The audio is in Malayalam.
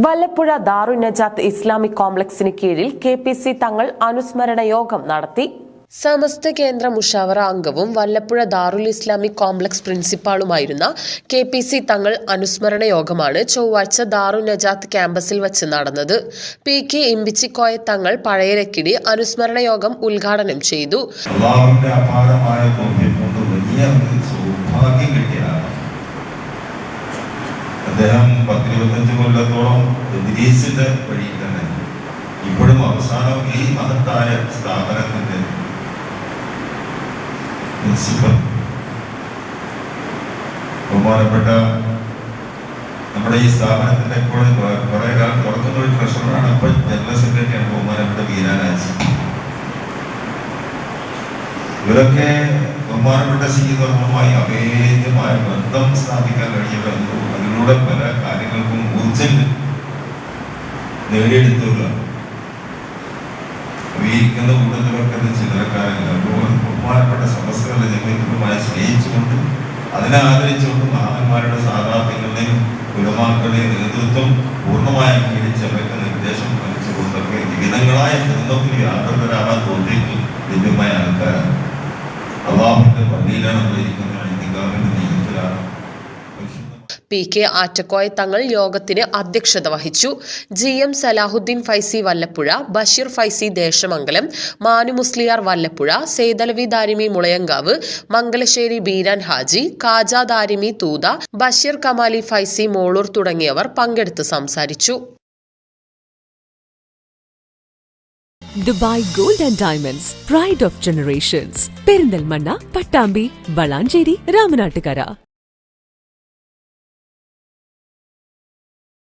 വല്ലപ്പുഴ ദാറുനജാത്ത് ഇസ്ലാമിക് കോംപ്ലക്സിന് കീഴിൽ കെ പി സി തങ്ങൾ അനുസ്മരണ യോഗം നടത്തി. സമസ്ത കേന്ദ്ര മുഷാവറ അംഗവും വല്ലപ്പുഴ ദാറുൽ ഇസ്ലാമിക് കോംപ്ലക്സ് പ്രിൻസിപ്പാളുമായിരുന്ന കെ പി സി തങ്ങൾ അനുസ്മരണ യോഗമാണ് ചൊവ്വാഴ്ച ദാറു നജാത്ത് ക്യാമ്പസിൽ വച്ച് നടന്നത്. പി കെ ഇമ്പിച്ചിക്കോയ തങ്ങൾ പഴയരക്കിടി അനുസ്മരണ യോഗം ഉദ്ഘാടനം ചെയ്തു. അദ്ദേഹം പത്തിരുപത്തഞ്ച് കൊല്ലത്തോളം വഴിയിൽ തന്നെ. ഇപ്പോഴും അവസാനം ഈ മഹത്തായ സ്ഥാപനത്തിന്റെ പ്രിൻസിപ്പൽ ബഹുമാനപ്പെട്ട നമ്മുടെ ഈ സ്ഥാപനത്തിന്റെ എപ്പോഴും കുറെ കാലം തുറക്കുന്ന ഒരു പ്രശ്നമാണ്. ഇപ്പോൾ ജനറൽ സെക്രട്ടറിയാണ് ബഹുമാനപ്പെട്ട വീരാരാജ് ഇവരൊക്കെ ബഹുമാനപ്പെട്ട സീതർമ്മമായി അഭേദ്യമായ ബന്ധം സ്ഥാപിക്കാൻ കഴിയുക അതിലൂടെ പല കാര്യങ്ങൾക്കും ഊർജം നേടിയെടുത്തവരാണ് വീരിക്കുന്ന കൂടുതലൊക്കെ ചില്ലറക്കാരല്ല ബഹുമാനപ്പെട്ട സമസ്തകളുടെ ജനകീയമായി സ്നേഹിച്ചുകൊണ്ടും അതിനെ ആദരിച്ചുകൊണ്ടും മഹാന്മാരുടെ സാധാർത്ഥ്യങ്ങളുടെയും ഉലമാക്കളുടെയും നേതൃത്വം പൂർണമായി അംഗീകരിച്ച് അവർക്ക് നിർദ്ദേശം പാലിച്ചുകൊണ്ടൊക്കെ വിവിധങ്ങളായ കുടുംബത്തിൽ വ്യാപൃതരാവാൻ തോന്നിയിട്ട് ലഭ്യമായ ആൾക്കാരാണ്. അള്ളാഹുവിന്റെ പള്ളിയിലാണ് ഇന്ത്യക്കാരന്റെ നിയമത്തിലാണ് പരിശുദ്ധ പി കെ ആറ്റക്കോയ തങ്ങൾ യോഗത്തിന് അധ്യക്ഷത വഹിച്ചു. ജി എം സലാഹുദ്ദീൻ ഫൈസി വല്ലപ്പുഴ ബഷീർ ഫൈസി ദേശമംഗലം മാനു മുസ്ലിയാർ വല്ലപ്പുഴ സേതലവി ദാരിമി മുളയങ്കാവ് മംഗലശ്ശേരി ബീരാൻ ഹാജി കാജ ദാരിമി തൂത ബഷീർ കമാലി ഫൈസി മോളൂർ തുടങ്ങിയവർ പങ്കെടുത്ത് സംസാരിച്ചു. Dubai gold and diamonds pride of generations Perinthalmanna Pattambi Valanchery Ramanattukara.